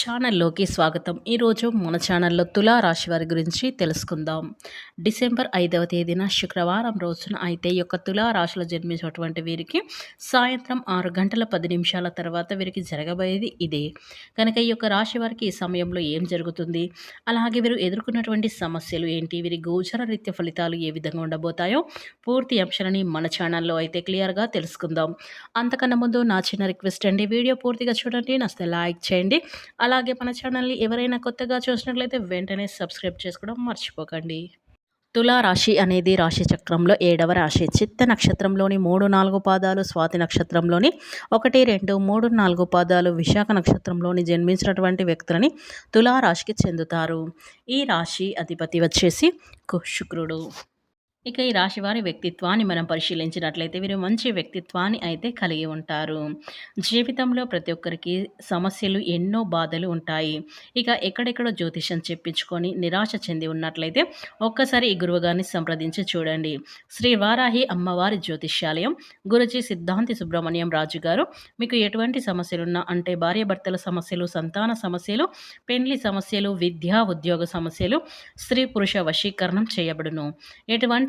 ఛానల్లోకి స్వాగతం. ఈరోజు మన ఛానల్లో తులా రాశి వారి గురించి తెలుసుకుందాం. డిసెంబర్ ఐదవ తేదీన శుక్రవారం రోజున అయితే యొక్క తులా రాశిలో జన్మించినటువంటి వీరికి సాయంత్రం ఆరు గంటల పది నిమిషాల తర్వాత వీరికి జరగబోయేది ఇదే. కనుక ఈ యొక్క రాశి వారికి ఈ సమయంలో ఏం జరుగుతుంది? అలాగే వీరు ఎదుర్కొన్నటువంటి సమస్యలు ఏంటి? వీరి గోచర రీత్య ఫలితాలు ఏ విధంగా ఉండబోతాయో పూర్తి అంశాలని మన ఛానల్లో అయితే క్లియర్గా తెలుసుకుందాం. అంతకన్నా ముందు నా చిన్న రిక్వెస్ట్ అండి. వీడియో పూర్తిగా చూడండి. నస్తే లైక్ చేయండి. అలాగే మన ఛానల్ని ఎవరైనా కొత్తగా చూసినట్లయితే వెంటనే సబ్స్క్రైబ్ చేసుకోవడం మర్చిపోకండి. తులారాశి అనేది రాశి చక్రంలో ఏడవ రాశి. చిత్త నక్షత్రంలోని మూడు నాలుగు పాదాలు స్వాతి నక్షత్రంలోని ఒకటి రెండు మూడు నాలుగు పాదాలు విశాఖ నక్షత్రంలోని జన్మించినటువంటి వ్యక్తులని తులారాశికి చెందుతారు. ఈ రాశి అధిపతి వచ్చేసి శుక్రుడు. ఇక ఈ రాశివారి వ్యక్తిత్వాన్ని మనం పరిశీలించినట్లయితే వీరు మంచి వ్యక్తిత్వాన్ని అయితే కలిగి ఉంటారు. జీవితంలో ప్రతి ఒక్కరికి సమస్యలు ఎన్నో బాధలు ఉంటాయి. ఇక ఎక్కడెక్కడో జ్యోతిషం చెప్పించుకొని నిరాశ చెంది ఉన్నట్లయితే ఒక్కసారి ఈ గురువుగారిని సంప్రదించి చూడండి. శ్రీ వారాహి అమ్మవారి జ్యోతిష్యాలయం గురుజీ సిద్ధాంతి సుబ్రహ్మణ్యం రాజు గారు మీకు ఎటువంటి సమస్యలున్నా అంటే భార్యాభర్తల సమస్యలు సంతాన సమస్యలు పెండ్లి సమస్యలు విద్యా ఉద్యోగ సమస్యలు స్త్రీ పురుష వశీకరణం చేయబడును. ఎటువంటి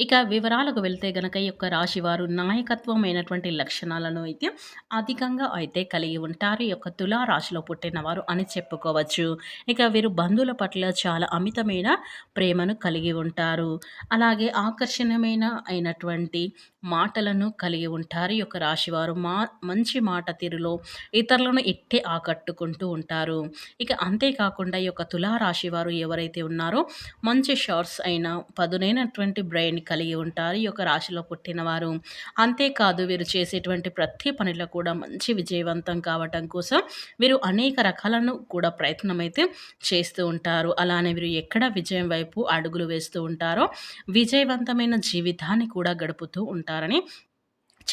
ఇక వివరాలకు వెళ్తే గనక ఈ యొక్క రాశివారు నాయకత్వమైనటువంటి లక్షణాలను అయితే అధికంగా అయితే కలిగి ఉంటారు. ఈ యొక్క తులా రాశిలో పుట్టినవారు అని చెప్పుకోవచ్చు. ఇక వీరు బంధువుల పట్ల చాలా అమితమైన ప్రేమను కలిగి ఉంటారు. అలాగే ఆకర్షణీయమైన అయినటువంటి మాటలను కలిగి ఉంటారు. ఈ యొక్క రాశివారు మా మంచి మాట తీరులో ఇతరులను ఇట్టే ఆకట్టుకుంటూ ఉంటారు. ఇక అంతేకాకుండా ఈ యొక్క తులారాశి వారు ఎవరైతే ఉన్నారో మంచి షార్ట్స్ అయిన పదునైనటువంటి బ్రెయిన్ కలిగి ఉంటారు. ఈ యొక్క రాశిలో పుట్టినవారు. అంతేకాదు వీరు చేసేటువంటి ప్రతి పనిలో కూడా మంచి విజయవంతం కావటం కోసం వీరు అనేక రకాలను కూడా ప్రయత్నం అయితే చేస్తూ ఉంటారు. అలానే వీరు ఎక్కడ విజయం వైపు అడుగులు వేస్తూ ఉంటారో విజయవంతమైన జీవితాన్ని కూడా గడుపుతూ ఉంటారని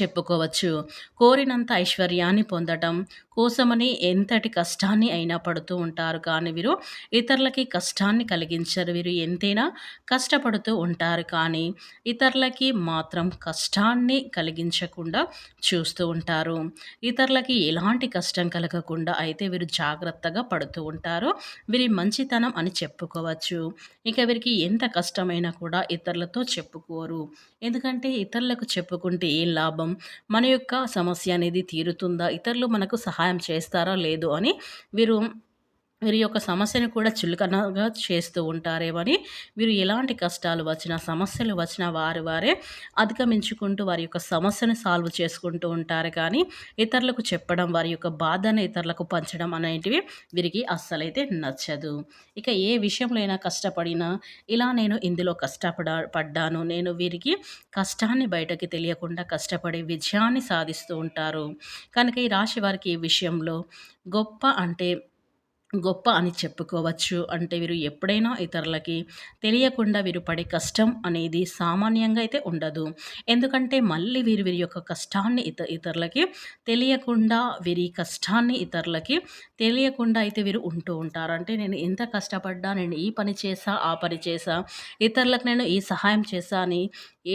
చెప్పుకోవచ్చు. కోరినంత ఐశ్వర్యాన్ని పొందటం కోసమని ఎంతటి కష్టాన్ని అయినా పడుతూ ఉంటారు. కానీ వీరు ఇతరులకి కష్టాన్ని కలిగించరు. వీరు ఎంతైనా కష్టపడుతూ ఉంటారు. కానీ ఇతరులకి మాత్రం కష్టాన్ని కలిగించకుండా చూస్తూ ఉంటారు. ఇతరులకి ఎలాంటి కష్టం కలగకుండా అయితే వీరు జాగ్రత్తగా పడుతూ ఉంటారు. వీరి మంచితనం అని చెప్పుకోవచ్చు. ఇక వీరికి ఎంత కష్టమైనా కూడా ఇతరులతో చెప్పుకోరు. ఎందుకంటే ఇతరులకు చెప్పుకుంటే ఏం లాభం? మన యొక్క సమస్య అనేది తీరుతుందా? ఇతరులు మనకు సహాయం చేస్తారా? లేదు అని వీరు వీరి యొక్క సమస్యను కూడా చులకనగా చేస్తూ ఉంటారేమని వీరు ఎలాంటి కష్టాలు వచ్చినా సమస్యలు వచ్చినా వారు వారే అధిగమించుకుంటూ వారి యొక్క సమస్యను సాల్వ్ చేసుకుంటూ ఉంటారు. కానీ ఇతరులకు చెప్పడం వారి యొక్క బాధను ఇతరులకు పంచడం అనేటివి వీరికి అస్సలైతే నచ్చదు. ఇక ఏ విషయంలో అయినా కష్టపడినా ఇలా నేను ఇందులో కష్టపడ పడ్డాను నేను వీరికి కష్టాన్ని బయటకి తెలియకుండా కష్టపడి విజయాన్ని సాధిస్తూ ఉంటారు. కనుక ఈ రాశి వారికి ఈ విషయంలో గొప్ప అంటే గొప్ప అని చెప్పుకోవచ్చు. అంటే వీరు ఎప్పుడైనా ఇతరులకి తెలియకుండా వీరు పడే కష్టం అనేది సామాన్యంగా అయితే ఉండదు. ఎందుకంటే మళ్ళీ వీరు వీరి యొక్క కష్టాన్ని ఇత ఇతరులకి తెలియకుండా వీరి కష్టాన్ని ఇతరులకి తెలియకుండా అయితే వీరు ఉంటూ ఉంటారు. అంటే నేను ఎంత కష్టపడ్డా నేను ఈ పని చేసా ఆ పని చేసా ఇతరులకు నేను ఈ సహాయం చేసా అని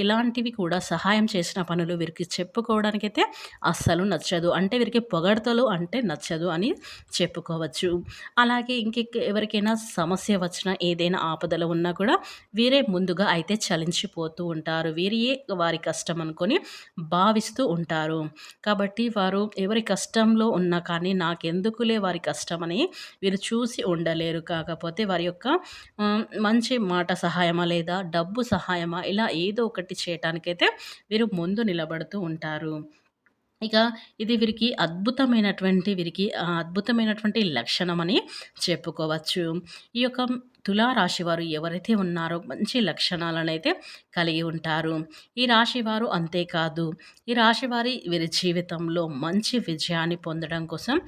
ఎలాంటివి కూడా సహాయం చేసిన పనులు వీరికి చెప్పుకోవడానికైతే అస్సలు నచ్చదు. అంటే వీరికి పొగడతలు అంటే నచ్చదు అని చెప్పుకోవచ్చు. అలాగే ఇంక ఎవరికైనా సమస్య వచ్చినా ఏదైనా ఆపదలు ఉన్నా కూడా వీరే ముందుగా అయితే చలించిపోతూ ఉంటారు. వీరియే వారి కష్టం అనుకొని భావిస్తూ ఉంటారు. కాబట్టి వారు ఎవరి కష్టంలో ఉన్నా కానీ నాకెందుకులే వారి కష్టమని వీరు చూసి ఉండలేరు. కాకపోతే వారి యొక్క మంచి మాట సహాయమా లేదా డబ్బు సహాయమా ఇలా ఏదో ఒకటి చేయటానికైతే వీరు ముందు నిలబడుతూ ఉంటారు. ఇక ఇది వీరికి అద్భుతమైనటువంటి వీరికి అద్భుతమైనటువంటి లక్షణం అని చెప్పుకోవచ్చు. ఈ యొక్క తులారాశి వారు ఎవరైతే ఉన్నారో మంచి లక్షణాలను అయితే కలిగి ఉంటారు. ఈ రాశి వారు అంతేకాదు. ఈ రాశి వారి వీరి జీవితంలో మంచి విజయాన్ని పొందడం కోసం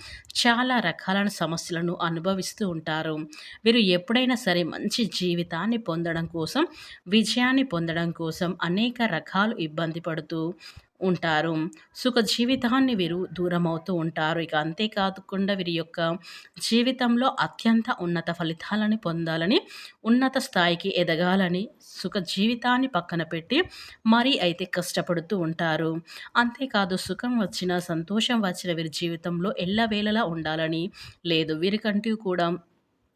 చాలా రకాలైన సమస్యలను అనుభవిస్తూ ఉంటారు. వీరు ఎప్పుడైనా సరే మంచి జీవితాన్ని పొందడం కోసం విజయాన్ని పొందడం కోసం అనేక రకాలు ఇబ్బంది పడుతూ ఉంటారు. సుఖ జీవితాన్ని వీరు దూరం అవుతూ ఉంటారు. ఇక అంతేకాకుండా వీరి యొక్క జీవితంలో అత్యంత ఉన్నత ఫలితాలని పొందాలని ఉన్నత స్థాయికి ఎదగాలని సుఖ జీవితాన్ని పక్కన పెట్టి మరీ అయితే కష్టపడుతూ ఉంటారు. అంతేకాదు సుఖం వచ్చిన సంతోషం వచ్చిన వీరి జీవితంలో ఎల్లవేళలా ఉండాలని లేదు. వీరికంటూ కూడా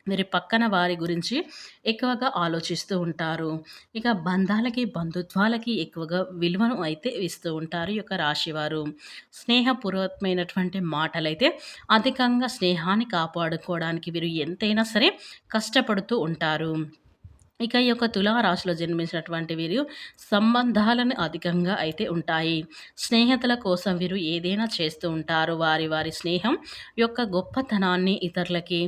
వీరి పక్కన వారి గురించి ఎక్కువగా ఆలోచిస్తూ ఉంటారు. ఇక బంధాలకి బంధుత్వాలకి ఎక్కువగా విలువను అయితే ఇస్తూ ఉంటారు ఈ యొక్క రాశివారు. స్నేహపూర్వకమైనటువంటి మాటలైతే అధికంగా స్నేహాన్ని కాపాడుకోవడానికి వీరు ఎంతైనా సరే కష్టపడుతూ ఉంటారు. ఇక ఈ యొక్క తులారాశిలో జన్మించినటువంటి వీరు సంబంధాలను అధికంగా అయితే ఉంటాయి. స్నేహితుల కోసం వీరు ఏదైనా చేస్తూ ఉంటారు. వారి వారి స్నేహం యొక్క గొప్పతనాన్ని ఇతరులకి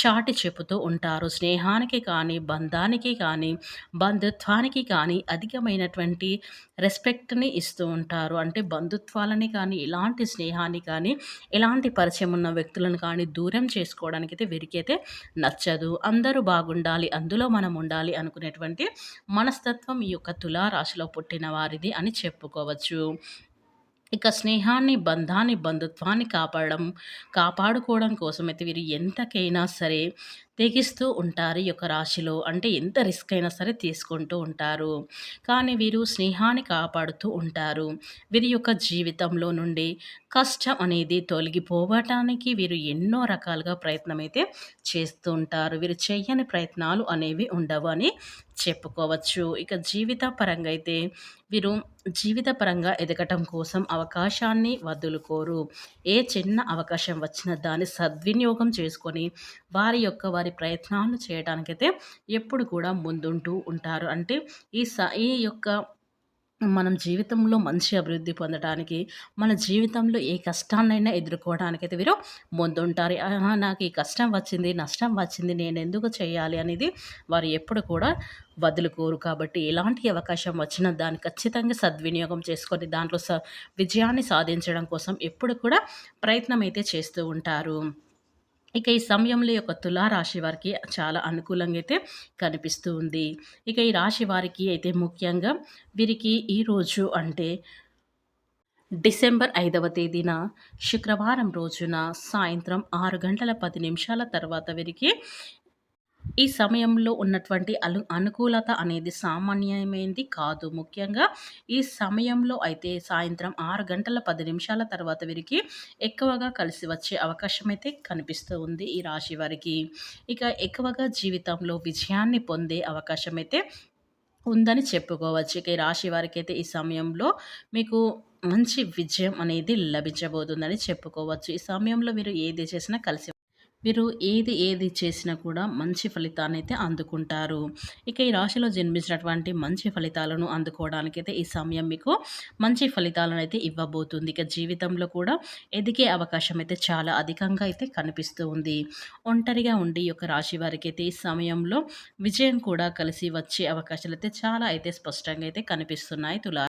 చాటి చెబుతూ ఉంటారు. స్నేహానికి కానీ బంధానికి కానీ బంధుత్వానికి కానీ అధికమైనటువంటి రెస్పెక్ట్ని ఇస్తూ ఉంటారు. అంటే బంధుత్వాలని కానీ ఇలాంటి స్నేహాన్ని కానీ ఎలాంటి పరిచయం ఉన్న వ్యక్తులను కానీ దూరం చేసుకోవడానికి అయితే వీరికైతే నచ్చదు. అందరూ బాగుండాలి. అందులో మనం ఉండాలి. అనుకునేటువంటి మనస్తత్వం ఈ యొక్క తులారాశిలో పుట్టిన వారిది అని చెప్పుకోవచ్చు. ఇక స్నేహాన్ని బంధాన్ని బంధుత్వాన్ని కాపాడడం కాపాడుకోవడం కోసమైతే వీరు ఎంతకైనా సరే తెగిస్తూ ఉంటారు ఈ యొక్క రాశిలో. అంటే ఎంత రిస్క్ అయినా సరే తీసుకుంటూ ఉంటారు. కానీ వీరు స్నేహాన్ని కాపాడుతూ ఉంటారు. వీరి యొక్క జీవితంలో నుండి కష్టం అనేది తొలగిపోవటానికి వీరు ఎన్నో రకాలుగా ప్రయత్నం అయితే చేస్తూ ఉంటారు. వీరు చేయని ప్రయత్నాలు అనేవి ఉండవు అని చెప్పుకోవచ్చు. ఇక జీవిత పరంగా అయితే వీరు జీవిత పరంగా ఎదగటం కోసం అవకాశాన్ని వదులుకోరు. ఏ చిన్న అవకాశం వచ్చినా దాన్ని సద్వినియోగం చేసుకొని వారి యొక్క వారి ప్రయత్నాలు చేయడానికైతే ఎప్పుడు కూడా ముందుంటూ ఉంటారు. అంటే ఈ స ఈ యొక్క మనం జీవితంలో మంచి అభివృద్ధి పొందడానికి మన జీవితంలో ఏ కష్టాన్నైనా ఎదుర్కోవడానికైతే వీరు ముందుంటారు. నాకు ఈ కష్టం వచ్చింది నష్టం వచ్చింది నేను ఎందుకు చేయాలి అనేది వారు ఎప్పుడు కూడా వదులుకోరు కాబట్టి ఎలాంటి అవకాశం వచ్చినా దాన్ని ఖచ్చితంగా సద్వినియోగం చేసుకొని దాంట్లో స విజయాన్ని సాధించడం కోసం ఎప్పుడు కూడా ప్రయత్నం అయితే చేస్తూ ఉంటారు. ఇక ఈ సమయంలో యొక్క తులారాశి వారికి చాలా అనుకూలంగా అయితే కనిపిస్తూ ఉంది. ఇక ఈ రాశి వారికి అయితే ముఖ్యంగా వీరికి ఈరోజు అంటే డిసెంబర్ ఐదవ తేదీన శుక్రవారం రోజున సాయంత్రం ఆరు గంటల పది నిమిషాల తర్వాత వీరికి ఈ సమయంలో ఉన్నటువంటి అను అనుకూలత అనేది సామాన్యమైనది కాదు. ముఖ్యంగా ఈ సమయంలో అయితే సాయంత్రం ఆరు గంటల పది నిమిషాల తర్వాత వీరికి ఎక్కువగా కలిసి వచ్చే అవకాశం అయితే కనిపిస్తూ ఉంది ఈ రాశి వారికి. ఇక ఎక్కువగా జీవితంలో విజయాన్ని పొందే అవకాశం అయితే ఉందని చెప్పుకోవచ్చు. ఇక ఈ రాశి వారికి అయితే ఈ సమయంలో మీకు మంచి విజయం అనేది లభించబోతుందని చెప్పుకోవచ్చు. ఈ సమయంలో మీరు ఏది చేసినా కలిసి వీరు ఏది ఏది చేసినా కూడా మంచి ఫలితాన్ని అయితే అందుకుంటారు. ఇక ఈ రాశిలో జన్మించినటువంటి మంచి ఫలితాలను అందుకోవడానికి అయితే ఈ సమయం మీకు మంచి ఫలితాలను అయితే ఇవ్వబోతుంది. ఇక జీవితంలో కూడా ఎదిగే అవకాశం అయితే చాలా అధికంగా అయితే కనిపిస్తూ ఉంది. ఒంటరిగా ఉండి ఈ యొక్క రాశి వారికి అయితే ఈ సమయంలో విజయం కూడా కలిసి వచ్చే అవకాశాలు అయితే చాలా అయితే స్పష్టంగా అయితే కనిపిస్తున్నాయి. తులా